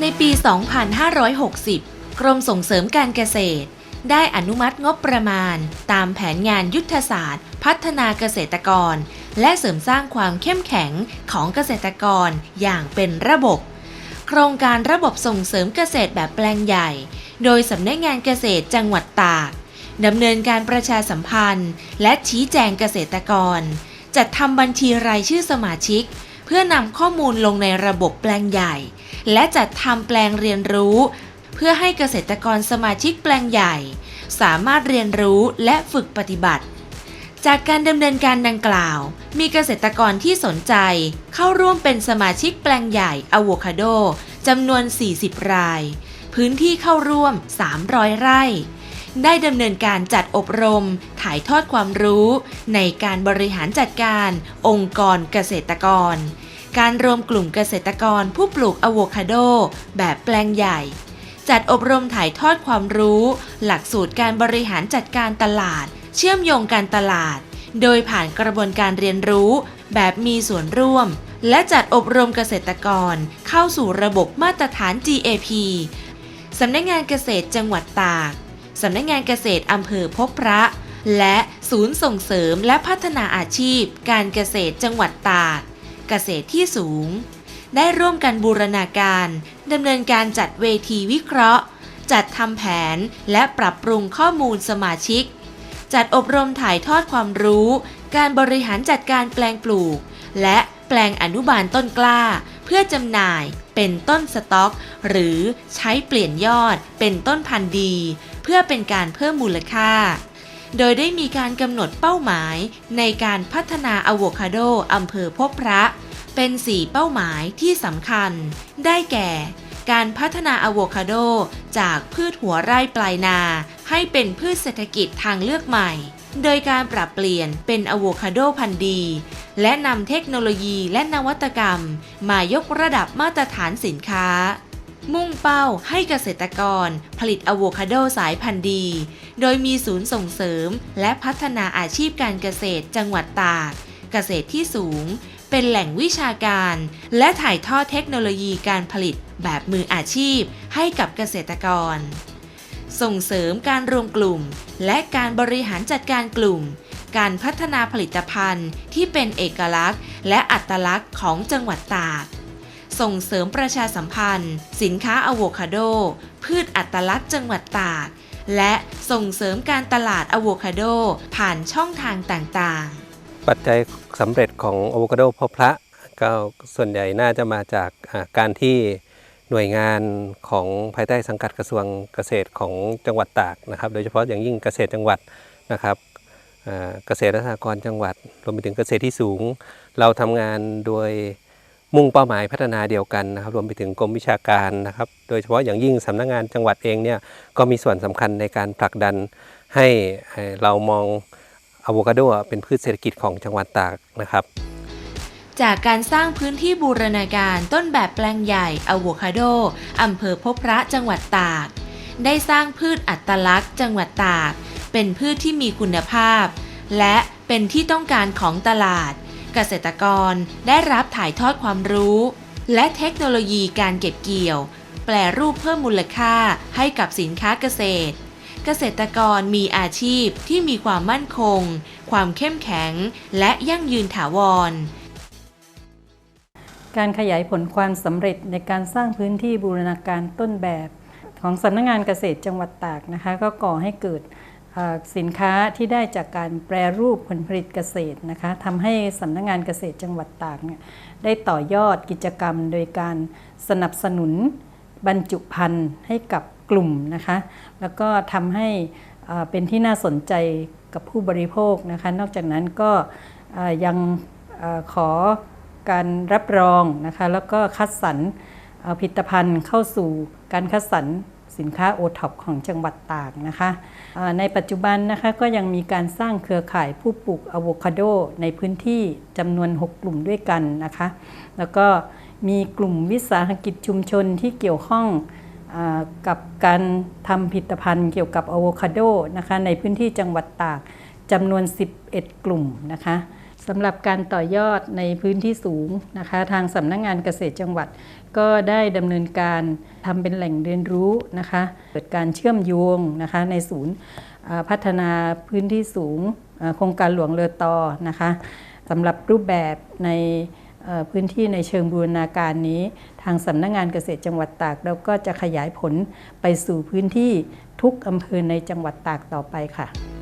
ในปี 2560 กรมส่งเสริมการเกษตร ได้อนุมัติงบประมาณ ตามแผนงานยุทธศาสตร์ พัฒนาเกษตรกร และเสริมสร้างความเข้มแข็งของเกษตรกรอย่างเป็นระบบ โครงการระบบส่งเสริมเกษตรแบบแปลงใหญ่ โดยสำนักงานเกษตรจังหวัดตากดำเนินการประชาสัมพันธ์ และชี้แจงเกษตรกร จัดทำบัญชีรายชื่อสมาชิก เพื่อนำข้อมูลลงในระบบแปลงใหญ่ และจัดทำแปลงเรียนรู้ เพื่อให้เกษตรกรสมาชิกแปลงใหญ่ สามารถเรียนรู้และฝึกปฏิบัติ จากการดำเนินการดังกล่าว มีเกษตรกรที่สนใจ เข้าร่วมเป็นสมาชิกแปลงใหญ่อะโวคาโดจำนวน 40 ราย พื้นที่เข้าร่วม 300 ไร่ได้ดำเนินการจัดอบรม ถ่ายทอดความรู้ ในการบริหารจัดการ องค์กรเกษตรกร การรวมกลุ่มเกษตรกรผู้ปลูกอะโวคาโด แบบแปลงใหญ่ จัดอบรมถ่ายทอดความรู้ หลักสูตรการบริหารจัดการตลาด เชื่อมโยงการตลาด โดยผ่านกระบวนการเรียนรู้ แบบมีส่วนร่วม และจัดอบรมเกษตรกร เข้าสู่ระบบมาตรฐาน GAP สำนักงานเกษตรจังหวัดตาก สำนักงานเกษตรอำเภอพบพระ และศูนย์ส่งเสริมและพัฒนาอาชีพ การเกษตรจังหวัดตาก เกษตรที่สูง ได้ร่วมกันบูรณาการดำเนินการจัดเวทีวิเคราะห์ จัดทำแผนและปรับปรุงข้อมูลสมาชิก จัดอบรมถ่ายทอดความรู้ การบริหารจัดการแปลงปลูก และแปลงอนุบาลต้นกล้า เพื่อจำหน่ายเป็นต้นสต็อก หรือใช้เปลี่ยนยอดเป็นต้นพันธุ์ดี เพื่อเป็นการเพิ่มมูลค่า โดยได้มีการกำหนดเป้าหมายในการพัฒนาอะโวคาโดอำเภอพบพระ เป็น 4 เป้าหมายที่สำคัญ ได้แก่ การพัฒนาอะโวคาโดจากพืชหัวไร่ปลายนา ให้เป็นพืชเศรษฐกิจทางเลือกใหม่ โดยการปรับเปลี่ยนเป็นอะโวคาโดพันธุ์ดี และนำเทคโนโลยีและนวัตกรรม มายกระดับมาตรฐานสินค้ามุ่งเป้าให้เกษตรกรผลิตอะโวคาโดสายพันธุ์ดี โดยมีศูนย์ส่งเสริม และพัฒนาอาชีพการเกษตรจังหวัดตาก เกษตรที่สูง เป็นแหล่งวิชาการ และถ่ายทอดเทคโนโลยีการผลิตแบบมืออาชีพให้กับเกษตรกร ส่งเสริมการรวมกลุ่ม และการบริหารจัดการกลุ่ม การพัฒนาผลิตภัณฑ์ที่เป็นเอกลักษณ์ และอัตลักษณ์ของจังหวัดตากส่งเสริมประชาสัมพันธ์ สินค้าอะโวคาโด พืชอัตลักษณ์จังหวัดตาก และส่งเสริมการตลาดอะโวคาโดผ่านช่องทางต่างๆ ปัจจัยสำเร็จของอะโวคาโดพ่อพระก็ส่วนใหญ่น่าจะมาจากการที่หน่วยงานของภายใต้สังกัดกระทรวงเกษตรของจังหวัดตากนะครับ โดยเฉพาะอย่างยิ่งเกษตรจังหวัดนะครับเกษตรและสหกรณ์จังหวัดรวมไปถึงเกษตรที่สูง เราทำงานโดย มุ่งเป้าหมายพัฒนาเดียวกันนะครับรวมไปถึงกรมวิชาการนะครับ โดยเฉพาะอย่างยิ่งสำนักงานจังหวัดเองเนี่ยก็มีส่วนสำคัญในการผลักดันให้ให้เรามองอะโวคาโดเป็นพืชเศรษฐกิจของจังหวัดตากนะครับ จากการสร้างพื้นที่บูรณาการต้นแบบแปลงใหญ่อะโวคาโดอำเภอพบพระจังหวัดตาก ได้สร้างพืชอัตลักษณ์ จังหวัดตาก เป็นพืชที่มีคุณภาพ และเป็นที่ต้องการของตลาด กษตรกรได้รับถ่ายทอดความรู้ และเทคโนโลยีการเก็บเกี่ยว แปลรูปเพิ่มมูลค่าให้กับสินค้าเกษตร เกษตรกรมีอาชีพที่มีความมั่นคง ความเข้มแข็ง และยั่งยืนถาวร การขยายผลความสำเร็จในการสร้างพื้นที่บูรณาการต้นแบบ ของสำนักงานเกษตรจังหวัดตากนะคะ ก็ก่อให้เกิด สินค้าที่ได้จากการแปรรูปผลผลิตเกษตรนะคะทำให้สำนักงานเกษตรจังหวัดตากเนี่ยได้ต่อยอดกิจกรรม โดยการสนับสนุนบรรจุภัณฑ์ให้กับกลุ่มนะคะ แล้วก็ทำให้เป็นที่น่าสนใจกับผู้บริโภคนะคะ นอกจากนั้นก็ยังอขอการรับรองนะคะ แล้วก็คัดสรรเอ่อผลิตภัณฑ์เข้าสู่การคัดสรร สินค้าโอท็อปของจังหวัดตากนะคะในปัจจุบันนะคะก็ยังมีการสร้างเครือข่ายผู้ปลูกอะโวคาโดในพื้นที่จำนวน 6 กลุ่มด้วยกันนะคะ แล้วก็มีกลุ่มวิสาหกิจชุมชนที่เกี่ยวข้องกับการทำผลิตภัณฑ์เกี่ยวกับอะโวคาโดนะคะในพื้นที่จังหวัดตากจำนวน 11 กลุ่มนะคะ สำหรับการต่อยอดในพื้นที่สูงนะคะ ทางสำนักงงานเกษตรจังหวัด ก็ได้ดำเนินการทำเป็นแหล่งเรียนรู้นะคะเกิดการเชื่อมโยงนะคะในศูนย์พัฒนาพื้นที่สูงโครงการหลวงเรือตอนะคะสำหรับรูปแบบในพื้นที่ในเชิงบูรณาการนี้ ทางสำนักงงานเกษตรจังหวัดตากเราก็จะขยายผลไปสู่พื้นที่ทุกอำเภอในจังหวัดตากต่อไปค่ะ